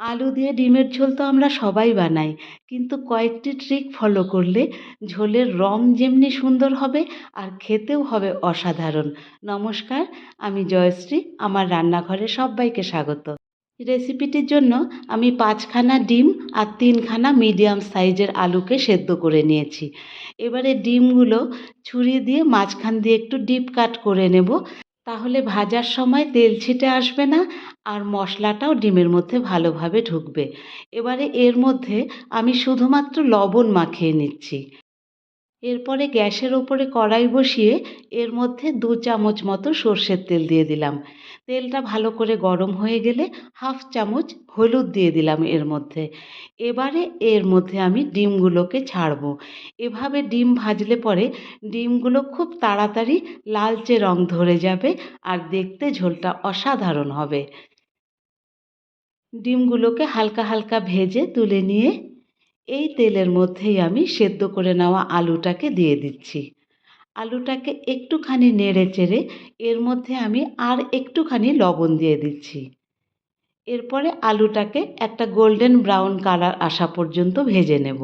আলু দিয়ে ডিমের ঝোল তো আমরা সবাই বানাই, কিন্তু কয়েকটি ট্রিক ফলো করলে ঝোলের রং যেমনি সুন্দর হবে আর খেতেও হবে অসাধারণ। নমস্কার, আমি জয়শ্রী, আমার রান্নাঘরে সবাইকে স্বাগত। রেসিপিটির জন্য আমি পাঁচখানা ডিম আর তিনখানা মিডিয়াম সাইজের আলুকে সেদ্ধ করে নিয়েছি। এবারে ডিমগুলো ছুরি দিয়ে মাঝখান দিয়ে একটু ডিপ কাট করে নেব, তাহলে ভাজার সময় তেল ছিটে আসবে না আর মশলাটাও ডিমের মধ্যে ভালোভাবে ঢুকবে। এবারে এর মধ্যে আমি শুধুমাত্র লবণ মাখিয়ে নিচ্ছি। এরপরে গ্যাসের ওপরে কড়াই বসিয়ে এর মধ্যে দু চামচ মতো সর্ষের তেল দিয়ে দিলাম। তেলটা ভালো করে গরম হয়ে গেলে হাফ চামচ হলুদ দিয়ে দিলাম এর মধ্যে। এবারে এর মধ্যে আমি ডিমগুলোকে ছাড়বো। এভাবে ডিম ভাজলে পরে ডিমগুলো খুব তাড়াতাড়ি লালচে রং ধরে যাবে আর দেখতে ঝোলটা অসাধারণ হবে। ডিমগুলোকে হালকা হালকা ভেজে তুলে নিয়ে এই তেলের মধ্যেই আমি সেদ্ধ করে নেওয়া আলুটাকে দিয়ে দিচ্ছি। আলুটাকে একটুখানি নেড়ে চেড়ে এর মধ্যে আমি আর একটুখানি লবণ দিয়ে দিচ্ছি। এরপরে আলুটাকে একটা গোল্ডেন ব্রাউন কালার আসা পর্যন্ত ভেজে নেব।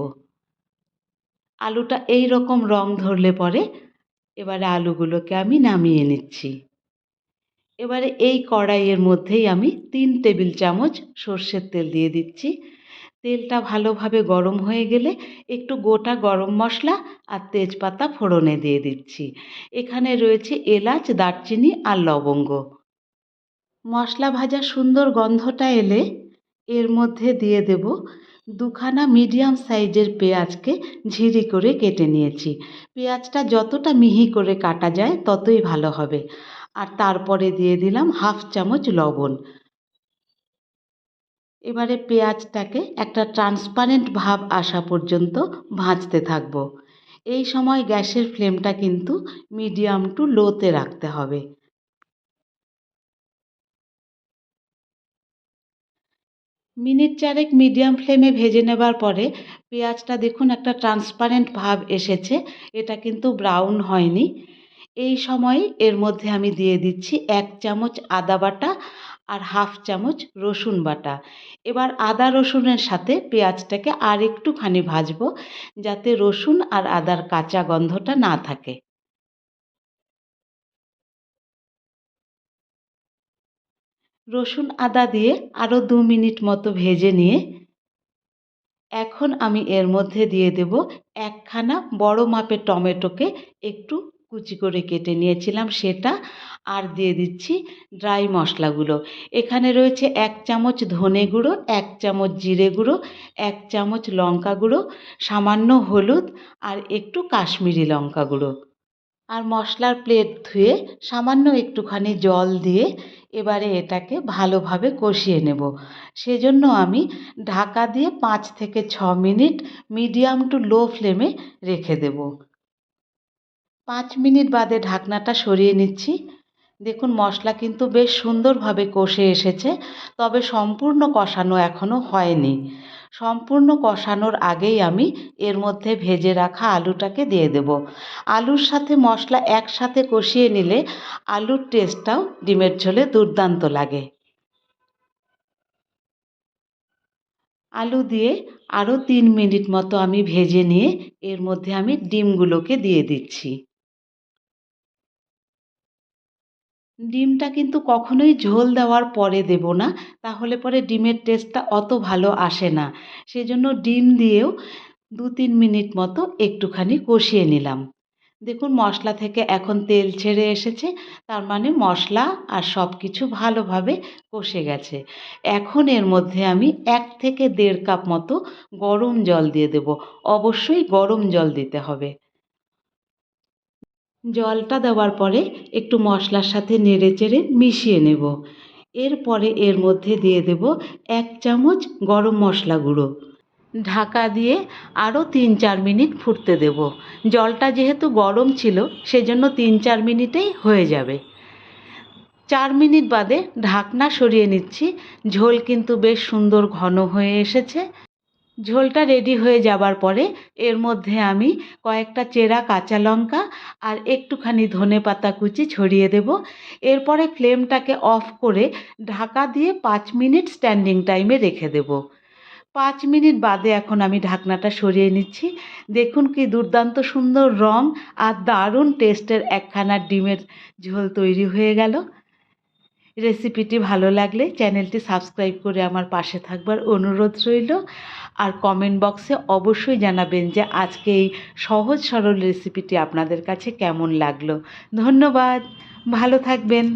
আলুটা এই রকম রং ধরলে পরে এবারে আলুগুলোকে আমি নামিয়ে নিচ্ছি। এবারে এই কড়াইয়ের মধ্যেই আমি তিন টেবিল চামচ সর্ষের তেল দিয়ে দিচ্ছি। তেলটা ভালোভাবে গরম হয়ে গেলে একটু গোটা গরম মশলা আর তেজপাতা ফোড়নে দিয়ে দিচ্ছি। এখানে রয়েছে এলাচ, দারচিনি আর লবঙ্গ। মশলা ভাজা সুন্দর গন্ধটা এলে এর মধ্যে দিয়ে দেব দুখানা মিডিয়াম সাইজের পেঁয়াজকে ঝিরি করে কেটে নিয়েছি। পেঁয়াজটা যতটা মিহি করে কাটা যায় ততই ভালো হবে। আর তারপরে দিয়ে দিলাম হাফ চামচ লবণ। এবারে পেঁয়াজটাকে একটা ট্রান্সপারেন্ট ভাব আসা পর্যন্ত ভাজতে থাকব। এই সময় গ্যাসের ফ্লেমটা কিন্তু মিডিয়াম টু লোতে রাখতে হবে। মিনিট চারেক মিডিয়াম ফ্লেমে ভেজে নেবার পরে পেঁয়াজটা দেখুন একটা ট্রান্সপারেন্ট ভাব এসেছে, এটা কিন্তু ব্রাউন হয়নি। এই সময় এর মধ্যে আমি দিয়ে দিচ্ছি এক চামচ আদা বাটা আর হাফ চামচ রসুন বাটা। এবার আদা রসুনের সাথে পেঁয়াজটাকে আর একটুখানি ভাজবো যাতে রসুন আর আদার কাঁচা গন্ধটা না থাকে। রসুন, আদা দিয়ে আরও দু মিনিট মতো ভেজে নিয়ে এখন আমি এর মধ্যে দিয়ে দেব একখানা বড় মাপের টমেটোকে একটু কুচি করে কেটে নিয়েছিলাম সেটা আর দিয়ে দিচ্ছি ড্রাই মশলাগুলো। এখানে রয়েছে এক চামচ ধনে গুঁড়ো, এক চামচ জিরে গুঁড়ো, এক চামচ লঙ্কা গুঁড়ো, সামান্য হলুদ আর একটু কাশ্মীরি লঙ্কা গুঁড়ো। আর মশলার প্লেট ধুয়ে সামান্য একটুখানি জল দিয়ে এবারে এটাকে ভালোভাবে কষিয়ে নেব। সেজন্য আমি ঢাকা দিয়ে পাঁচ থেকে ছ মিনিট মিডিয়াম টু লো ফ্লেমে রেখে দেব। পাঁচ মিনিট বাদে ঢাকনাটা সরিয়ে নিচ্ছি। দেখুন, মশলা কিন্তু বেশ সুন্দরভাবে কষে এসেছে, তবে সম্পূর্ণ কষানো এখনও হয়নি। সম্পূর্ণ কষানোর আগেই আমি এর মধ্যে ভেজে রাখা আলুটাকে দিয়ে দেব। আলুর সাথে মশলা একসাথে কষিয়ে নিলে আলুর টেস্টটাও ডিমের ঝোলে দুর্দান্ত লাগে। আলু দিয়ে আরও তিন মিনিট মতো আমি ভেজে নিয়ে এর মধ্যে আমি ডিমগুলোকে দিয়ে দিচ্ছি। ডিমটা কিন্তু কখনোই ঝোল দেওয়ার পরে দেবো না, তাহলে পরে ডিমের টেস্টটা অত ভালো আসে না। সেজন্য ডিম দিয়েও দু তিন মিনিট মতো একটুখানি কষিয়ে নিলাম। দেখুন মশলা থেকে এখন তেল ছেড়ে এসেছে, তার মানে মশলা আর সব কিছু ভালোভাবে কষে গেছে। এখন এর মধ্যে আমি এক থেকে দেড় কাপ মতো গরম জল দিয়ে দেব। অবশ্যই গরম জল দিতে হবে। জলটা দেওয়ার পরে একটু মশলার সাথে নেড়ে চেড়ে মিশিয়ে নেব। এরপরে এর মধ্যে দিয়ে দেব এক চামচ গরম মশলা গুঁড়ো। ঢাকা দিয়ে আরও তিন চার মিনিট ফুটতে দেব। জলটা যেহেতু গরম ছিল, সেজন্য তিন চার মিনিটেই হয়ে যাবে। চার মিনিট বাদে ঢাকনা সরিয়ে নিচ্ছি। ঝোল কিন্তু বেশ সুন্দর ঘন হয়ে এসেছে। ঝোলটা রেডি হয়ে যাবার পরে এর মধ্যে আমি কয়েকটা চেরা কাঁচা লঙ্কা আর একটুখানি ধনে পাতা কুচি ছড়িয়ে দেব। এরপরে ফ্লেমটাকে অফ করে ঢাকা দিয়ে পাঁচ মিনিট স্ট্যান্ডিং টাইমে রেখে দেব। পাঁচ মিনিট বাদে এখন আমি ঢাকনাটা সরিয়ে নিচ্ছি। দেখুন কি দুর্দান্ত সুন্দর রং আর দারুণ টেস্টের একখানা ডিমের ঝোল তৈরি হয়ে গেল। রেসিপিটি ভালো লাগলে চ্যানেলটি সাবস্ক্রাইব করে আমার পাশে থাকবার অনুরোধ রইল। আর কমেন্ট বক্সে অবশ্যই জানাবেন যে আজকে এই সহজ সরল রেসিপিটি আপনাদের কাছে কেমন লাগল। ধন্যবাদ, ভালো থাকবেন।